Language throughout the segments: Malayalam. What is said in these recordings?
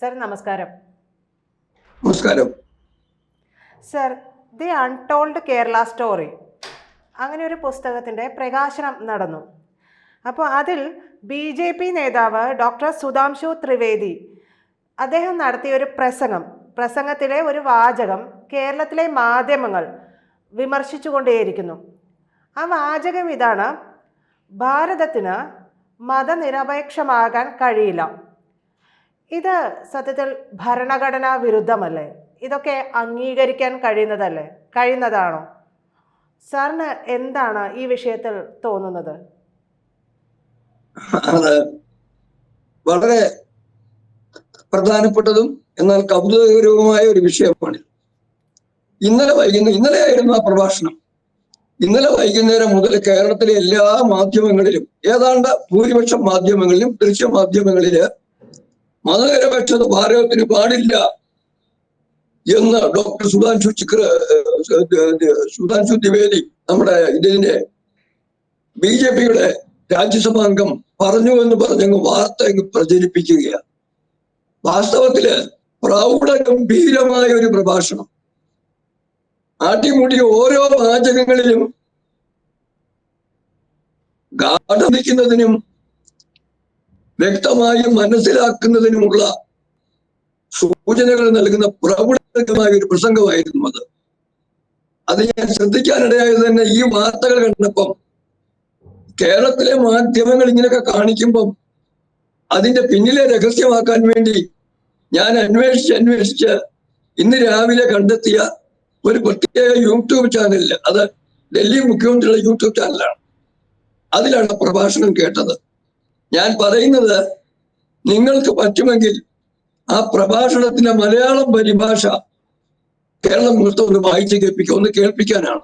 സർ നമസ്കാരം. നമസ്കാരം. Sir the untold Kerala story അങ്ങനെ ഒരു പുസ്തകത്തിന്റെ പ്രകാശനം നടന്നു. അപ്പോൾ അതിൽ ബി ജെ പി നേതാവ് ഡോക്ടർ സുധാംശു ത്രിവേദി അദ്ദേഹം നടത്തിയ ഒരു പ്രസംഗം പ്രസംഗത്തിലെ ഒരു വാചകം കേരളത്തിലെ മാധ്യമങ്ങൾ വിമർശിച്ചുകൊണ്ടേയിരിക്കുന്നു. ആ വാചകം ഇതാണ് ഭാരതത്തിന് മതനിരപേക്ഷമാകാൻ കഴിയില്ല. ഇത് സത്യത്തിൽ ഭരണഘടനാ വിരുദ്ധമല്ലേ? ഇതൊക്കെ അംഗീകരിക്കാൻ കഴിയുന്നതല്ലേ? കഴിയുന്നതാണോ? സാറിന് എന്താണ് ഈ വിഷയത്തിൽ തോന്നുന്നത്? വളരെ പ്രധാനപ്പെട്ടതും എന്നാൽ കൗതുകകരവുമായ ഒരു വിഷയമാണ്. ഇന്നലെ വൈകുന്നേരം ഇന്നലെ ആയിരുന്നു ആ പ്രഭാഷണം. ഇന്നലെ വൈകുന്നേരം മുതൽ കേരളത്തിലെ എല്ലാ മാധ്യമങ്ങളിലും ഏതാണ്ട് ഭൂരിപക്ഷം മാധ്യമങ്ങളിലും ദൃശ്യ മാധ്യമങ്ങളിൽ മതനിരപേക്ഷത ഭാരതത്തിന് പാടില്ല എന്ന് ഡോക്ടർ സുധാൻഷു ചിക്ര സുധാൻഷു ദ്വിവേദി നമ്മുടെ ഇതിന്റെ ബി ജെ പിയുടെ രാജ്യസഭാ അംഗം പറഞ്ഞു എന്ന് പറഞ്ഞങ്ങ് വാർത്ത അങ്ങ് പ്രചരിപ്പിക്കുകയാണ്. വാസ്തവത്തിൽ പ്രൗഢ ഗംഭീരമായ ഒരു പ്രഭാഷണം. ആട്ടിമുടി ഓരോ വാചകങ്ങളിലും ഗാഠനിക്കുന്നതിനും വ്യക്തമായി മനസ്സിലാക്കുന്നതിനുമുള്ള സൂചനകൾ നൽകുന്ന പ്രൗഢമായ ഒരു പ്രസംഗമായിരുന്നു അത്. അത് ഞാൻ ശ്രദ്ധിക്കാനിടയായത് തന്നെ ഈ വാർത്തകൾ കണ്ടപ്പം കേരളത്തിലെ മാധ്യമങ്ങൾ ഇങ്ങനെയൊക്കെ കാണിക്കുമ്പം അതിന്റെ പിന്നിലെ രഹസ്യമാക്കാൻ വേണ്ടി ഞാൻ അന്വേഷിച്ച് അന്വേഷിച്ച് ഇന്ന് രാവിലെ കണ്ടെത്തിയ ഒരു പ്രത്യേക യൂട്യൂബ് ചാനലിൽ അത് ഡൽഹി മുഖ്യമന്ത്രിയുടെ യൂട്യൂബ് ചാനലാണ്. അതിലാണ് പ്രഭാഷണം കേട്ടത്. ഞാൻ പറയുന്നത് നിങ്ങൾക്ക് പറ്റുമെങ്കിൽ ആ പ്രഭാഷണത്തിന്റെ മലയാളം പരിഭാഷ കേരളം മൊത്തം ഒന്ന് വായിച്ച് കേൾപ്പിക്കുക ഒന്ന് കേൾപ്പിക്കാനാണ്.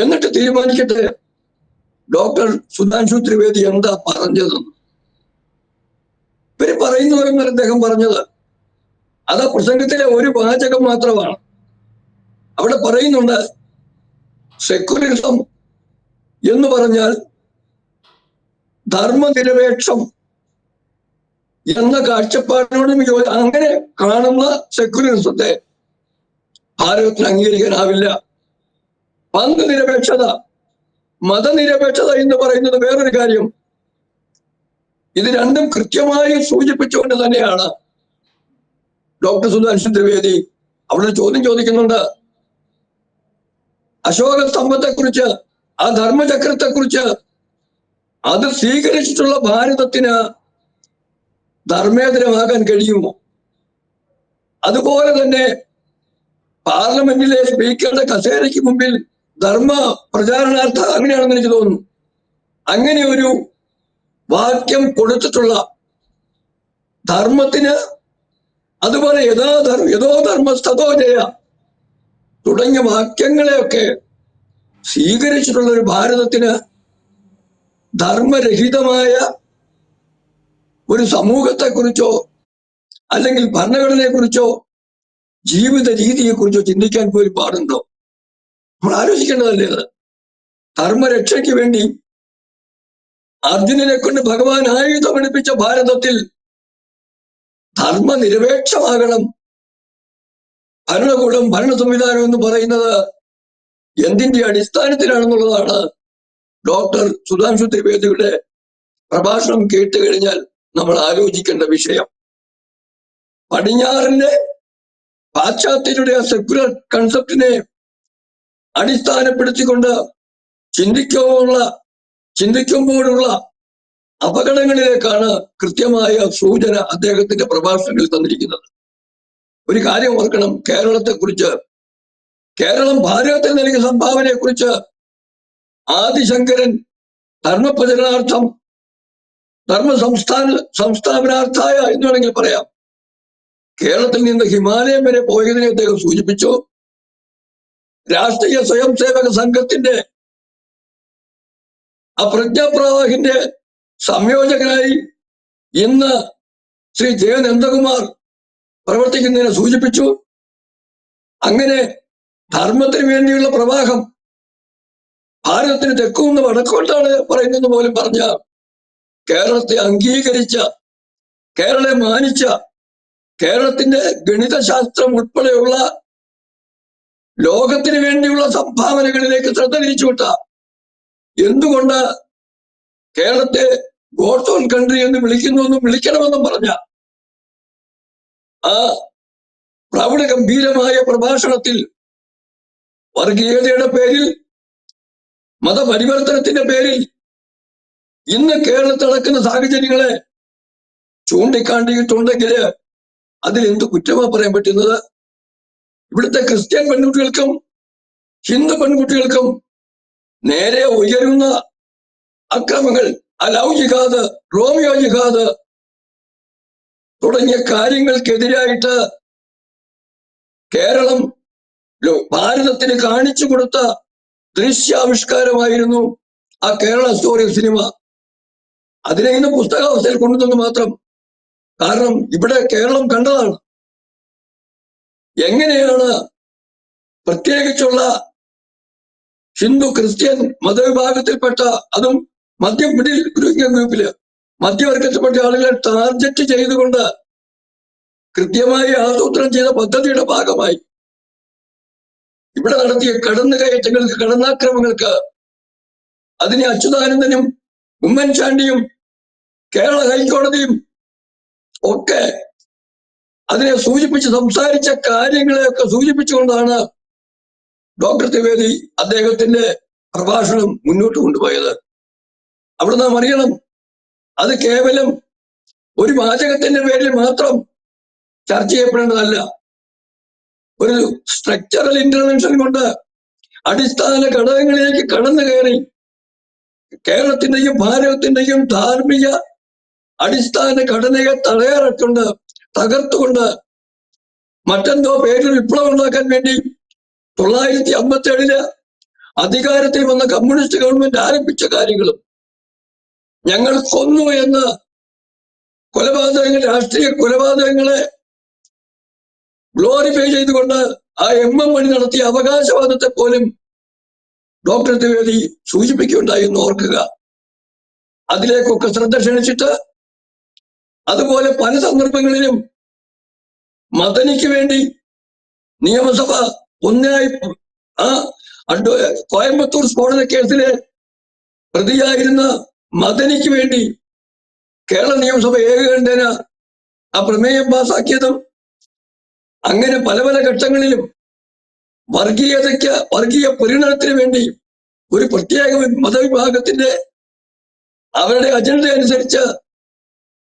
എന്നിട്ട് തീരുമാനിക്കട്ടെ? ഡോക്ടർ സുധാൻഷു ത്രിവേദി എന്താ പറഞ്ഞതെന്ന്. ഇവർ പറയുന്നവരെന്ന് അദ്ദേഹം പറഞ്ഞത്. അത് പ്രസംഗത്തിലെ ഒരു വാചകം മാത്രമാണ്. അവിടെ പറയുന്നുണ്ട് സെക്യുലറിസം എന്ന് പറഞ്ഞാൽ ധർമ്മനിരപേക്ഷം എന്ന കാഴ്ചപ്പാടിനോടും അങ്ങനെ കാണുന്ന സെക്യുലറിസത്തെ ഭാരതത്തിന് അംഗീകരിക്കാനാവില്ല. മതനിരപേക്ഷത മതനിരപേക്ഷത എന്ന് പറയുന്നത് വേറൊരു കാര്യം. ഇത് രണ്ടും കൃത്യമായി സൂചിപ്പിച്ചുകൊണ്ട് തന്നെയാണ് ഡോക്ടർ സുധാൻഷൻ ത്രിവേദി അവിടെ ചോദ്യം ചോദിക്കുന്നുണ്ട്. അശോക സ്തംഭത്തെ കുറിച്ച് ആ ധർമ്മചക്രത്തെ കുറിച്ച് അത് സ്വീകരിച്ചിട്ടുള്ള ഭാരതത്തിന് ധർമ്മേതരമാകാൻ കഴിയുമോ? അതുപോലെ തന്നെ പാർലമെന്റിലെ സ്പീക്കറുടെ കസേരയ്ക്ക് മുമ്പിൽ ധർമ്മ പ്രചാരണാർത്ഥം അങ്ങനെയാണെന്ന് എനിക്ക് തോന്നുന്നു. അങ്ങനെ ഒരു വാക്യം കൊടുത്തിട്ടുള്ള ധർമ്മത്തിന് അതുപോലെ യഥാ ധർമ്മ യഥോ ധർമ്മസ്ഥതോ ജയ തുടങ്ങിയ വാക്യങ്ങളെയൊക്കെ സ്വീകരിച്ചിട്ടുള്ള ഒരു ഭാരതത്തിന് ധർമ്മരഹിതമായ ഒരു സമൂഹത്തെക്കുറിച്ചോ അല്ലെങ്കിൽ ഭരണഘടനയെക്കുറിച്ചോ ജീവിത രീതിയെക്കുറിച്ചോ ചിന്തിക്കാൻ പോലും പാടുണ്ടോ? നമ്മൾ ആലോചിക്കേണ്ടതല്ലേ അത്? ധർമ്മരക്ഷയ്ക്ക് വേണ്ടി അർജുനനെ കൊണ്ട് ഭഗവാൻ ആയുധമണിപ്പിച്ച ഭാരതത്തിൽ ധർമ്മനിരപേക്ഷമാകണം ഭരണകൂടം ഭരണ സംവിധാനം എന്ന് പറയുന്നത് എന്തിന്റെ അടിസ്ഥാനത്തിലാണെന്നുള്ളതാണ് ഡോക്ടർ സുധാംശു ത്രിവേദിയുടെ പ്രഭാഷണം കേട്ട് കഴിഞ്ഞാൽ നമ്മൾ ആലോചിക്കേണ്ട വിഷയം. പടിഞ്ഞാറിന്റെ പാശ്ചാത്യരുടെ ആ സെക്യുലർ കൺസെപ്റ്റിനെ അടിസ്ഥാനപ്പെടുത്തിക്കൊണ്ട് ചിന്തിക്കുമ്പോഴുള്ള ചിന്തിക്കുമ്പോഴുള്ള അപകടങ്ങളിലേക്കാണ് കൃത്യമായ സൂചന അദ്ദേഹത്തിന്റെ പ്രഭാഷണങ്ങളിൽ തന്നിരിക്കുന്നത്. ഒരു കാര്യം ഓർക്കണം. കേരളത്തെ കുറിച്ച് കേരളം ഭാരതത്തിൽ നൽകിയ സംഭാവനയെ കുറിച്ച് ആദിശങ്കരൻ ധർമ്മപ്രചരണാർത്ഥം ധർമ്മ സംസ്ഥാന സംസ്ഥാപനാർത്ഥായ എന്ന് വേണമെങ്കിൽ പറയാം. കേരളത്തിൽ നിന്ന് ഹിമാലയം വരെ പോയതിനെ അദ്ദേഹം സൂചിപ്പിച്ചു. രാഷ്ട്രീയ സ്വയം സേവക സംഘത്തിന്റെ ആ പ്രജ്ഞാപ്രവാഹിന്റെ സംയോജകനായി ഇന്ന് ശ്രീ ജയ നന്ദകുമാർ പ്രവർത്തിക്കുന്നതിനെ സൂചിപ്പിച്ചു. അങ്ങനെ ധർമ്മത്തിന് വേണ്ടിയുള്ള പ്രവാഹം ഭാരതത്തിന് തെക്കുനിന്ന് വടക്കോട്ടാണ് പറയുന്നത് പോലും പറഞ്ഞ കേരളത്തെ അംഗീകരിച്ച കേരളെ മാനിച്ച കേരളത്തിന്റെ ഗണിതശാസ്ത്രം ഉൾപ്പെടെയുള്ള ലോകത്തിന് വേണ്ടിയുള്ള സംഭാവനകളിലേക്ക് ശ്രദ്ധ തിരിച്ചുവിട്ട എന്തുകൊണ്ട് കേരളത്തെ ഗോഡ്സ് ഓൺ കൺട്രി എന്ന് വിളിക്കുന്നു വിളിക്കുന്നുവെന്നും വിളിക്കണമെന്നും പറഞ്ഞ ആ പ്രൗഢ ഗംഭീരമായ പ്രഭാഷണത്തിൽ വർഗീയതയുടെ പേരിൽ മതപരിവർത്തനത്തിന്റെ പേരിൽ ഇന്ന് കേരളത്തിൽ നടക്കുന്ന സാഹചര്യങ്ങളെ ചൂണ്ടിക്കാണ്ടിയിട്ടുണ്ടെങ്കിൽ അതിൽ എന്ത് കുറ്റമാ പറയാൻ പറ്റുന്നത്? ഇവിടുത്തെ ക്രിസ്ത്യൻ പെൺകുട്ടികൾക്കും ഹിന്ദു പെൺകുട്ടികൾക്കും നേരെ ഉയരുന്ന അക്രമങ്ങൾ അലവ് ജിഹാദ് റോമിയോ ജിഹാദ് തുടങ്ങിയ കാര്യങ്ങൾക്കെതിരായിട്ട് കേരളം ഭാരതത്തിന് കാണിച്ചു കൊടുത്ത ദൃശ്യാവിഷ്കാരമായിരുന്നു ആ കേരള സ്റ്റോറി സിനിമ. അതിനെ ഇന്ന് പുസ്തകാവസ്ഥയിൽ കൊണ്ടുവന്നു മാത്രം. കാരണം ഇവിടെ കേരളം കണ്ടതാണ്. എങ്ങനെയാണ് പ്രത്യേകിച്ചുള്ള ഹിന്ദു ക്രിസ്ത്യൻ മതവിഭാഗത്തിൽപ്പെട്ട അതും മധ്യ മിഡിൽ ഗ്രൂപ്പിൽ മധ്യവർഗത്തിൽപ്പെട്ട ആളുകളെ ടാർജറ്റ് ചെയ്തുകൊണ്ട് കൃത്യമായി ആസൂത്രണം ചെയ്ത പദ്ധതിയുടെ ഭാഗമായി ഇവിടെ നടത്തിയ കടന്നുകയറ്റങ്ങൾക്ക് കടന്നാക്രമങ്ങൾക്ക് അതിനെ അച്യുതാനന്ദനും ഉമ്മൻചാണ്ടിയും കേരള ഹൈക്കോടതിയും ഒക്കെ അതിനെ സൂചിപ്പിച്ച് സംസാരിച്ച കാര്യങ്ങളെയൊക്കെ സൂചിപ്പിച്ചുകൊണ്ടാണ് ഡോക്ടർ ത്രിവേദി അദ്ദേഹത്തിന്റെ പ്രഭാഷണം മുന്നോട്ട് കൊണ്ടുപോയത്. അവിടെ നാം അറിയണം അത് കേവലം ഒരു വാചകത്തിന്റെ പേരിൽ മാത്രം ചർച്ച ചെയ്യപ്പെടേണ്ടതല്ല. ഒരു സ്ട്രക്ചറൽ ഇന്റർവെൻഷൻ കൊണ്ട് അടിസ്ഥാന ഘടകങ്ങളിലേക്ക് കടന്നു കയറി. കേരളത്തിന്റെയും ഭാരതത്തിന്റെയും ധാർമ്മിക അടിസ്ഥാന ഘടനയെ തടയാറക്കൊണ്ട് തകർത്തുകൊണ്ട് മറ്റെന്തോ പേരിൽ വിപ്ലവം ഉണ്ടാക്കാൻ വേണ്ടി തൊള്ളായിരത്തി അമ്പത്തി ഏഴിൽ അധികാരത്തിൽ വന്ന കമ്മ്യൂണിസ്റ്റ് ഗവൺമെന്റ് ആരംഭിച്ച കാര്യങ്ങളും ഞങ്ങൾ കൊന്നു എന്ന് കൊലപാതകങ്ങൾ രാഷ്ട്രീയ കൊലപാതകങ്ങളെ ഗ്ലോറിഫൈ ചെയ്തുകൊണ്ട് ആ എം എം മണി നടത്തിയ അവകാശവാദത്തെ പോലും ഡോക്ടർ ത്രിവേദി സൂചിപ്പിക്കുകയുണ്ടായി എന്ന് ഓർക്കുക. അതിലേക്കൊക്കെ ശ്രദ്ധ ക്ഷണിച്ചിട്ട് അതുപോലെ പല സന്ദർഭങ്ങളിലും മദനിക്ക് വേണ്ടി നിയമസഭ ഒന്നായി ആ അഡ്വ കോയമ്പത്തൂർ സ്ഫോടന കേസിലെ പ്രതിയായിരുന്ന മദനിക്ക് വേണ്ടി കേരള നിയമസഭ ഏകകണ്ഠേന ആ പ്രമേയം പാസാക്കിയതും അങ്ങനെ പല പല ഘട്ടങ്ങളിലും വർഗീയതയ്ക്ക് വർഗീയ പരിണതത്തിന് വേണ്ടി ഒരു പ്രത്യേക മതവിഭാഗത്തിന്റെ അവരുടെ അജണ്ട അനുസരിച്ച്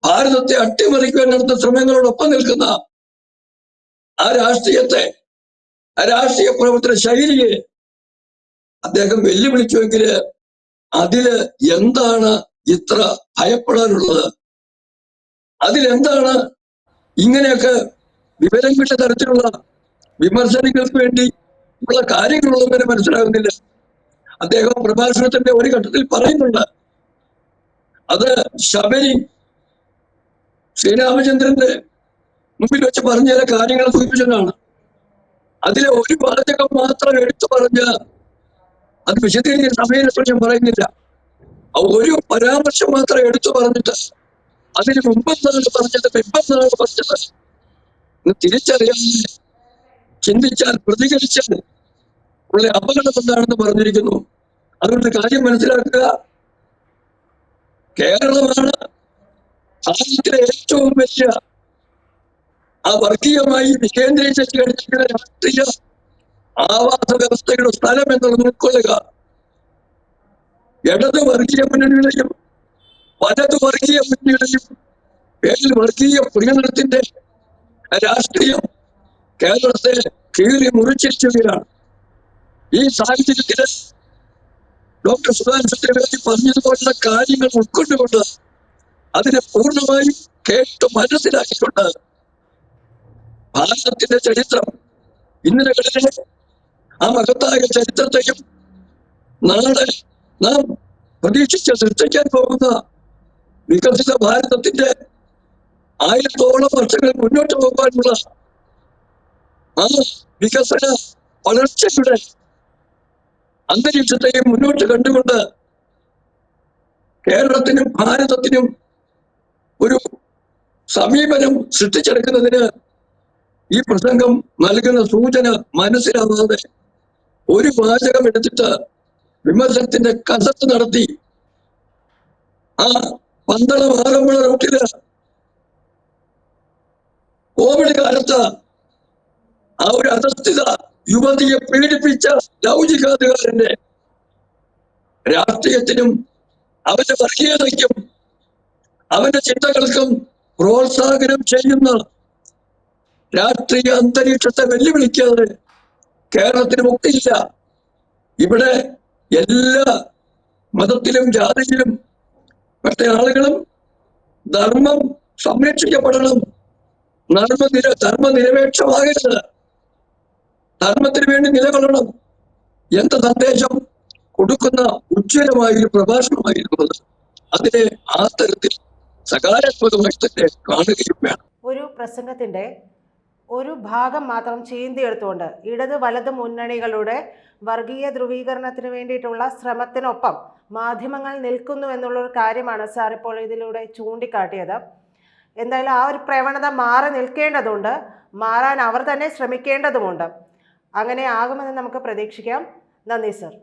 ഭാരതത്തെ അട്ടിമറിക്കുവാൻ നടത്തുന്ന ശ്രമങ്ങളോടൊപ്പം നിൽക്കുന്ന ആ രാഷ്ട്രീയത്തെ ആ രാഷ്ട്രീയ പ്രവർത്തന ശൈലിയെ അദ്ദേഹം വെല്ലുവിളിച്ചുവെങ്കിൽ അതിൽ എന്താണ് ഇത്ര ഭയപ്പെടാനുള്ളത്? അതിലെന്താണ് ഇങ്ങനെയൊക്കെ വിവരം കിട്ടിയ തരത്തിലുള്ള വിമർശനങ്ങൾക്ക് വേണ്ടി ഉള്ള കാര്യങ്ങളുള്ളവരെ മനസ്സിലാകുന്നില്ല. അദ്ദേഹം പ്രഭാഷണത്തിന്റെ ഒരു ഘട്ടത്തിൽ പറയുന്നുണ്ട്. അത് ശബരി ശ്രീരാമചന്ദ്രന്റെ മുമ്പിൽ വെച്ച് പറഞ്ഞ ചില കാര്യങ്ങൾ സൂചിപ്പിച്ചതാണ്. അതിലെ ഒരു വാചകം മാത്രം എടുത്തു പറഞ്ഞ് അത് വിശദീകരിക്കുന്ന സമയത്തെക്കുറിച്ച് ഞാൻ പറയുന്നില്ല. ഒരു പരാമർശം മാത്രം എടുത്തു പറഞ്ഞിട്ട് അതിന് മുമ്പെന്താണ് പറഞ്ഞത് പിമ്പെന്താണ് പറഞ്ഞത്. തിരിച്ചറിയാൻ ചിന്തിച്ചാൽ പ്രതികരിച്ചാൽ ഉള്ള അപകടം എന്താണെന്ന് പറഞ്ഞിരിക്കുന്നു. അതുകൊണ്ട് കാര്യം മനസ്സിലാക്കുക. കേരളമാണ് ഭാരതത്തിലെ ഏറ്റവും വലിയ ആ വർഗീയമായി വികേന്ദ്രീകരിച്ച് കഴിഞ്ഞിരിക്കുന്ന രാഷ്ട്രീയ ആവാസ വ്യവസ്ഥയുടെ സ്ഥലം എന്നുള്ളത് ഉൾക്കൊള്ളുക. ഇടത് വർഗീയ മുന്നണികളെയും വലത് വർഗീയ മുന്നണികളെയും പേരിൽ വർഗീയ പ്രിയനത്തിന്റെ രാഷ്ട്രീയം കേരളത്തെ കീറി മുറിച്ചിരിക്കുകയാണ് ഈ സാഹചര്യത്തിൽ ഡോക്ടർ സുധാകരൻ ചക്രവർത്തി പറഞ്ഞതുപോലുള്ള കാര്യങ്ങൾ ഉൾക്കൊണ്ടുകൊണ്ട് അതിനെ പൂർണമായും കേട്ട് മനസ്സിലാക്കിക്കൊണ്ട് ഭാരതത്തിന്റെ ചരിത്രം ഇന്നലകളിലെ ആ മഹത്തായ ചരിത്രത്തെയും നാളെ നാം പ്രതീക്ഷിച്ച് സൃഷ്ടിക്കാൻ പോകുന്ന വികസിത ഭാരതത്തിന്റെ ആയിരത്തോളം വർഷങ്ങൾ മുന്നോട്ട് പോകാനുള്ള ആ വികസന വളർച്ചയുടെ അന്തരീക്ഷത്തെയും മുന്നോട്ട് കണ്ടുകൊണ്ട് കേരളത്തിനും ഭാരതത്തിനും ഒരു സമീപനം സൃഷ്ടിച്ചെടുക്കുന്നതിന് ഈ പ്രസംഗം നൽകുന്ന സൂചന മനസ്സിലാവാതെ ഒരു വാചകം എടുത്തിട്ട് വിമർശനത്തിന്റെ കസത്ത് നടത്തി ആ പന്തളം ആറന്മുള റൂട്ടിൽ കോവിഡ് കാലത്ത് ആ ഒരു അധസ്ഥിത യുവതിയെ പീഡിപ്പിച്ച ലൗചികാധികാരന്റെ രാഷ്ട്രീയത്തിനും അവന്റെ വർഗീയതയ്ക്കും അവന്റെ ചിന്തകൾക്കും പ്രോത്സാഹനം ചെയ്യുന്ന രാഷ്ട്രീയ അന്തരീക്ഷത്തെ വെല്ലുവിളിക്കാതെ കേരളത്തിന് മുക്തിയില്ല ഇവിടെ എല്ലാ മതത്തിലും ജാതിയിലും പെട്ട ആളുകളും ധർമ്മം സംരക്ഷിക്കപ്പെടണം. ധർമ്മനിര ധർമ്മനിരപേക്ഷമാകരുത്. ധർമ്മത്തിന് വേണ്ടി നിലകൊള്ളണം. എന്ത സന്ദേശം? കൊടുക്കുന്ന ഉജ്ജ്വലമായ ഒരു പ്രഭാഷണമായിരുന്നു അത് അതിനെ ആ തരത്തിൽ സകാരാത്മകമായി തന്നെ കാണുകയും വേണം. ഒരു പ്രസംഗത്തിന്റെ ഒരു ഭാഗം മാത്രം ചീന്തിയെടുത്തുകൊണ്ട് ഇടത് വലത് മുന്നണികളുടെ വർഗീയ ധ്രുവീകരണത്തിന് വേണ്ടിയിട്ടുള്ള ശ്രമത്തിനൊപ്പം മാധ്യമങ്ങൾ നിൽക്കുന്നു എന്നുള്ളൊരു കാര്യമാണ് സാർ ഇപ്പോൾ ഇതിലൂടെ ചൂണ്ടിക്കാട്ടിയത്. എന്തായാലും ആ ഒരു പ്രവണത മാറി നിൽക്കേണ്ടതുണ്ട്. മാറാൻ അവർ തന്നെ ശ്രമിക്കേണ്ടതുമുണ്ട്. അങ്ങനെ ആകുമെന്ന് നമുക്ക് പ്രതീക്ഷിക്കാം. നന്ദി സർ.